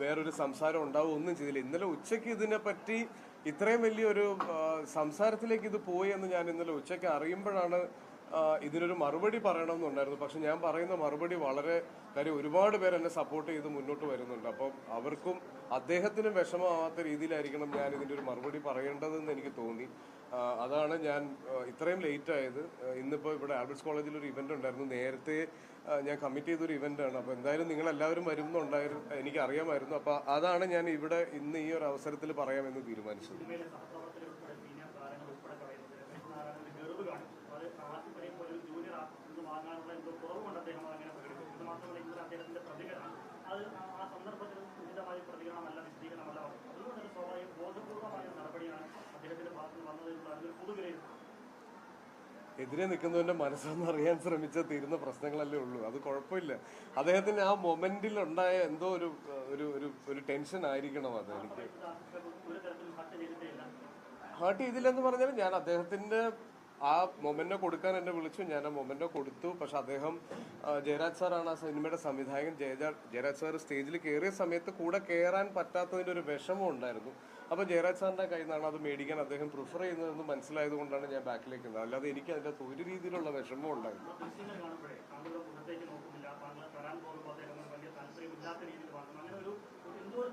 വേറൊരു സംസാരം ഉണ്ടാവും ഒന്നും ചെയ്തില്ല. ഇന്നലെ ഉച്ചയ്ക്ക് ഇതിനെപ്പറ്റി ഇത്രയും വലിയൊരു സംസാരത്തിലേക്ക് ഇത് പോയി എന്ന് ഞാൻ ഇന്നലെ ഉച്ചയ്ക്ക് അറിയുമ്പോഴാണ് ഇതിനൊരു മറുപടി പറയണമെന്നുണ്ടായിരുന്നു. പക്ഷെ ഞാൻ പറയുന്ന മറുപടി വളരെ കാര്യം ഒരുപാട് പേര് എന്നെ സപ്പോർട്ട് ചെയ്ത് മുന്നോട്ട് വരുന്നുണ്ട്. അപ്പം അവർക്കും അദ്ദേഹത്തിനും വിഷമമാവാത്ത രീതിയിലായിരിക്കണം ഞാൻ ഇതിന്റെ ഒരു മറുപടി പറയേണ്ടതെന്ന് എനിക്ക് തോന്നി. അതാണ് ഞാൻ ഇത്രയും ലേറ്റ് ആയത്. ഇന്നിപ്പോ ഇന്നിപ്പോൾ ഇവിടെ ആൽബർട്സ് കോളേജിൽ ഒരു ഇവന്റ് ഉണ്ടായിരുന്നു. നേരത്തെ ഞാൻ കമ്മിറ്റ് ചെയ്തൊരു ഇവന്റ് ആണ്. അപ്പോൾ എന്തായാലും നിങ്ങൾ എല്ലാവരും വരുന്നുണ്ടായിരുന്നു എനിക്ക് അറിയാമായിരുന്നു അപ്പോൾ അതാണ് ഞാൻ ഇവിടെ ഇന്ന് ഈ ഒരു അവസരത്തിൽ പറയാമെന്ന് തീരുമാനിച്ചത്. എതിരെ നിൽക്കുന്നവന്റെ മനസ്സൊന്ന് അറിയാൻ ശ്രമിച്ചാൽ തീരുന്ന പ്രശ്നങ്ങളല്ലേ ഉള്ളൂ. അത് കുഴപ്പമില്ല. അദ്ദേഹത്തിന് ആ മൊമെന്റിൽ ഉണ്ടായ എന്തോ ഒരു ഒരു ഒരു ഒരു ടെൻഷൻ ആയിരിക്കണം അത് എനിക്ക്. ഹാർട്ട് ചെയ്തില്ലെന്ന് പറഞ്ഞാൽ ഞാൻ അദ്ദേഹത്തിന്റെ ആ മൊമെന്റോ കൊടുക്കാൻ എന്നെ വിളിച്ചു. ഞാൻ ആ മൊമെന്റോ കൊടുത്തു. പക്ഷെ അദ്ദേഹം ജയരാജ് സാറാണ് ആ സിനിമയുടെ സംവിധായകൻ. ജയരാജ് സാർ സ്റ്റേജിൽ കയറിയ സമയത്ത് കൂടെ കയറാൻ പറ്റാത്തതിന്റെ ഒരു വിഷമം ഉണ്ടായിരുന്നു. അപ്പോൾ ജയരാജ് സാറിന്റെ കയ്യിൽ നിന്നാണ് അത് മേടിക്കാൻ അദ്ദേഹം പ്രിഫർ ചെയ്യുന്നതെന്ന് മനസ്സിലായത് കൊണ്ടാണ് ഞാൻ ബാക്കിലേക്ക് നിന്നത് അല്ലാതെ എനിക്ക് അതിന്റെ ഒരു രീതിയിലുള്ള വിഷമം ഉണ്ടായിരുന്നു എന്തോ ഒരു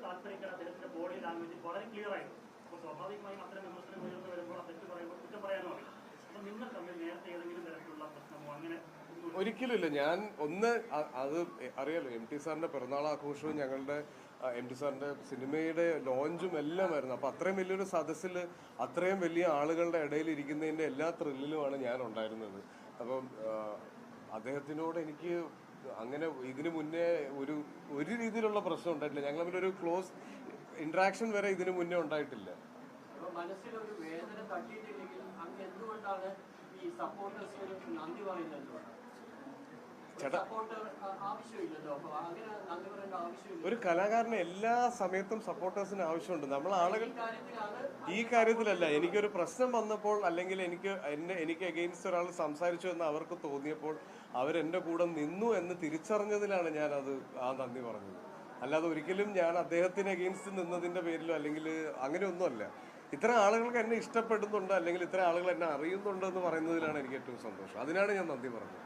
വളരെ ക്ലിയർ ആയിരുന്നു അപ്പോൾ ഉയർന്നു വരുമ്പോൾ ആ തെറ്റ് പറയുമ്പോൾ കുറ്റം പറയാനോ അറിയാം അപ്പോൾ നിങ്ങൾ തമ്മിൽ നേരത്തെ ഏതെങ്കിലും തരത്തിലുള്ള പ്രശ്നമോ അങ്ങനെ ഒന്നും ഒരിക്കലുമില്ല. ഞാൻ ഒന്ന് അത് അറിയാലോ എം ടി സാറിന്റെ പിറന്നാൾ ആഘോഷവും ഞങ്ങളുടെ എം ടി സാറിന്റെ സിനിമയുടെ ലോഞ്ചും എല്ലാം ആയിരുന്നു. അപ്പൊ അത്രയും വലിയൊരു സദസ്സിൽ അത്രയും വലിയ ആളുകളുടെ ഇടയിൽ ഇരിക്കുന്നതിന്റെ എല്ലാ ത്രില്ലിലുമാണ് ഞാൻ ഉണ്ടായിരുന്നത്. അപ്പം അദ്ദേഹത്തിനോട് എനിക്ക് അങ്ങനെ ഇതിനു മുന്നേ ഒരു ഒരു രീതിയിലുള്ള പ്രശ്നം ഉണ്ടായിട്ടില്ല. ഞങ്ങൾ തമ്മിൽ ഒരു ക്ലോസ് ഇന്ററാക്ഷൻ വരെ ഇതിനു മുന്നേ ഉണ്ടായിട്ടില്ല. വേദന അങ്ങ് ഈ സപ്പോർട്ടേഴ്സിന് നന്ദി പറയുന്നത്? ഒരു കലാകാരന് എല്ലാ സമയത്തും സപ്പോർട്ടേഴ്സിന് ആവശ്യമുണ്ട്. നമ്മൾ ആളുകൾ ഈ കാര്യത്തിലല്ല എനിക്കൊരു പ്രശ്നം വന്നപ്പോൾ അല്ലെങ്കിൽ എനിക്ക് എന്നെ എനിക്ക് അഗെയിൻസ്റ്റ് ഒരാൾ സംസാരിച്ചു എന്ന് അവർക്ക് തോന്നിയപ്പോൾ അവരെന്റെ കൂടെ നിന്നു എന്ന് തിരിച്ചറിഞ്ഞതിലാണ് ഞാൻ അത് ആ നന്ദി പറഞ്ഞത്. അല്ലാതെ ഒരിക്കലും ഞാൻ അദ്ദേഹത്തിന് അഗെയിൻസ്റ്റ് നിന്നതിന്റെ പേരിലോ അല്ലെങ്കിൽ അങ്ങനെയൊന്നുമല്ല. ഇത്ര ആളുകൾക്ക് എന്നെ ഇഷ്ടപ്പെടുന്നുണ്ട് അല്ലെങ്കിൽ ഇത്ര ആളുകൾ എന്നെ അറിയുന്നുണ്ട് എന്ന് പറയുന്നതിലാണ് എനിക്ക് ഏറ്റവും സന്തോഷം. അതിനാണ് ഞാൻ നന്ദി പറഞ്ഞത്.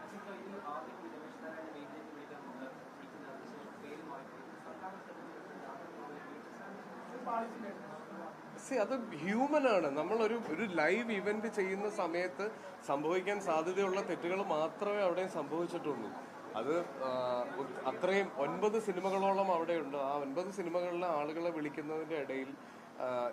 സി അത് ഹ്യൂമൻ ആണ്. നമ്മളൊരു ഒരു ലൈവ് ഇവന്റ് ചെയ്യുന്ന സമയത്ത് സംഭവിക്കാൻ സാധ്യതയുള്ള തെറ്റുകൾ മാത്രമേ അവിടെ സംഭവിച്ചിട്ടുള്ളൂ. അത് അത്രയും ഒൻപത് സിനിമകളോളം അവിടെയുണ്ട്. ആ ഒൻപത് സിനിമകളിലെ ആളുകളെ വിളിക്കുന്നതിന്റെ ഇടയിൽ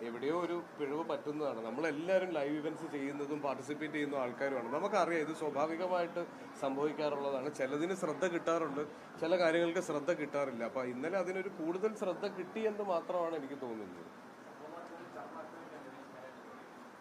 എവിടെയോ ഒരു പിഴവ് പറ്റുന്നതാണ്. നമ്മളെല്ലാവരും ലൈവ് ഇവന്റ്സ് ചെയ്യുന്നതും പാർട്ടിസിപ്പേറ്റ് ചെയ്യുന്ന ആൾക്കാരുമാണ്. നമുക്കറിയാം ഇത് സ്വാഭാവികമായിട്ട് സംഭവിക്കാറുള്ളതാണ്. ചിലതിന് ശ്രദ്ധ കിട്ടാറുണ്ട്. ചില കാര്യങ്ങൾക്ക് ശ്രദ്ധ കിട്ടാറില്ല. അപ്പോൾ ഇന്നലെ അതിനൊരു കൂടുതൽ ശ്രദ്ധ കിട്ടി എന്ന് മാത്രമാണ് എനിക്ക് തോന്നുന്നത്.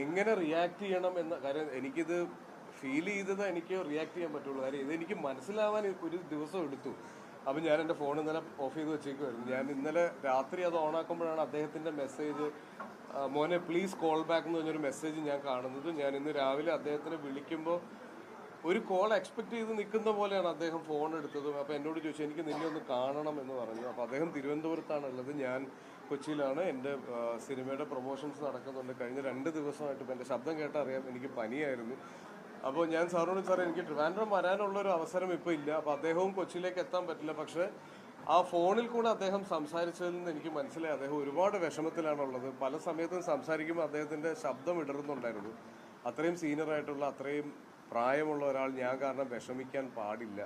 എങ്ങനെ റിയാക്ട് ചെയ്യണം എന്ന കാര്യം എനിക്കിത് ഫീൽ ചെയ്തത് എനിക്ക് റിയാക്ട് ചെയ്യാൻ പറ്റുള്ളൂ. കാര്യം ഇത് എനിക്ക് മനസ്സിലാവാൻ ഒരു ദിവസം എടുത്തു. അപ്പം ഞാൻ എന്റെ ഫോൺ ഇന്നലെ ഓഫ് ചെയ്ത് വെച്ചേക്കുമായിരുന്നു ഞാൻ ഇന്നലെ രാത്രി അത് ഓണാക്കുമ്പോഴാണ് അദ്ദേഹത്തിന്റെ മെസ്സേജ് മോനെ പ്ലീസ് കോൾ ബാക്ക് എന്ന് പറഞ്ഞൊരു മെസ്സേജ് ഞാൻ കാണുന്നത്. ഞാൻ ഇന്ന് രാവിലെ അദ്ദേഹത്തിനെ വിളിക്കുമ്പോൾ ഒരു കോൾ എക്സ്പെക്ട് ചെയ്ത് നിൽക്കുന്ന പോലെയാണ് അദ്ദേഹം ഫോൺ എടുത്തതും. അപ്പോൾ എന്നോട് ചോദിച്ചു എനിക്ക് നിന്നെ ഒന്ന് കാണണം എന്ന് പറഞ്ഞു. അപ്പോൾ അദ്ദേഹം തിരുവനന്തപുരത്താണ് ഉള്ളത് ഞാൻ കൊച്ചിയിലാണ് എന്റെ സിനിമയുടെ പ്രൊമോഷൻസ് നടക്കുന്നുണ്ട്. കഴിഞ്ഞ രണ്ട് ദിവസമായിട്ട് ഇപ്പം എന്റെ ശബ്ദം കേട്ടറിയാം എനിക്ക് പനിയായിരുന്നു. അപ്പോൾ ഞാൻ സാറിനോട് സാറേ എനിക്ക് ട്രിവാൻഡ്രം വരാനുള്ള ഒരു അവസരം ഇപ്പോൾ ഇല്ല. അപ്പോൾ അദ്ദേഹവും കൊച്ചിയിലേക്ക് എത്താൻ പറ്റില്ല. പക്ഷേ ആ ഫോണിൽ കൂടെ അദ്ദേഹം സംസാരിച്ചതിൽ നിന്ന് എനിക്ക് മനസ്സിലായി. അദ്ദേഹം ഒരുപാട് വിഷമത്തിലാണുള്ളത്. പല സമയത്തും സംസാരിക്കുമ്പോൾ അദ്ദേഹത്തിന്റെ ശബ്ദം ഇടറുന്നുണ്ടായിരുന്നു. അത്രയും സീനിയറായിട്ടുള്ള അത്രയും പ്രായമുള്ള ഒരാൾ ഞാൻ കാരണം വിഷമിക്കാൻ പാടില്ല.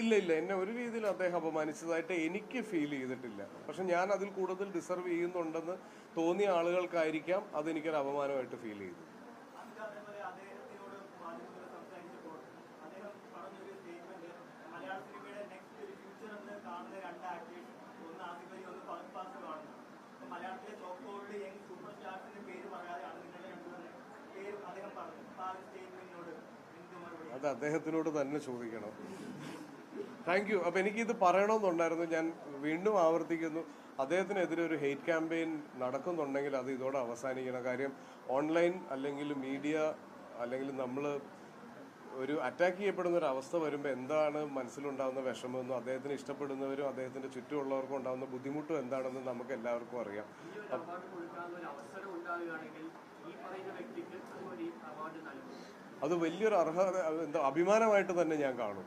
ഇല്ല ഇല്ല. എന്നെ ഒരു രീതിയിൽ അദ്ദേഹം അപമാനിച്ചതായിട്ട് എനിക്ക് ഫീൽ ചെയ്തിട്ടില്ല. പക്ഷെ ഞാൻ അതിൽ കൂടുതൽ ഡിസർവ് ചെയ്യുന്നുണ്ടെന്ന് തോന്നിയ ആളുകൾക്കായിരിക്കാം അതെനിക്കൊരു അപമാനമായിട്ട് ഫീൽ ചെയ്തു മലയാളത്തിലെ സൂപ്പർ സ്റ്റാർസിന്റെ പേര് പേര് അദ്ദേഹം പറഞ്ഞു ആ അത് അദ്ദേഹത്തിനോട് തന്നെ ചോദിക്കണം. താങ്ക് യു അപ്പൊ എനിക്ക് ഇത് പറയണമെന്നുണ്ടായിരുന്നു. ഞാൻ വീണ്ടും ആവർത്തിക്കുന്നു. അദ്ദേഹത്തിനെതിരെ ഒരു ഹെയ്റ്റ് ക്യാമ്പയിൻ നടക്കുന്നുണ്ടെങ്കിൽ അത് ഇതോടെ അവസാനിക്കണം. കാര്യം ഓൺലൈൻ അല്ലെങ്കിൽ മീഡിയ അല്ലെങ്കിൽ നമ്മൾ ഒരു അറ്റാക്ക് ചെയ്യപ്പെടുന്ന ഒരു അവസ്ഥ വരുമ്പോൾ എന്താണ് മനസ്സിലുണ്ടാകുന്ന വിഷമമെന്നും അദ്ദേഹത്തിന് ഇഷ്ടപ്പെടുന്നവരും അദ്ദേഹത്തിന്റെ ചുറ്റുമുള്ളവർക്കും ഉണ്ടാകുന്ന ബുദ്ധിമുട്ടും എന്താണെന്ന് നമുക്ക് എല്ലാവർക്കും അറിയാം. അത് വലിയൊരു അർഹത എന്താ അഭിമാനമായിട്ട് തന്നെ ഞാൻ കാണും.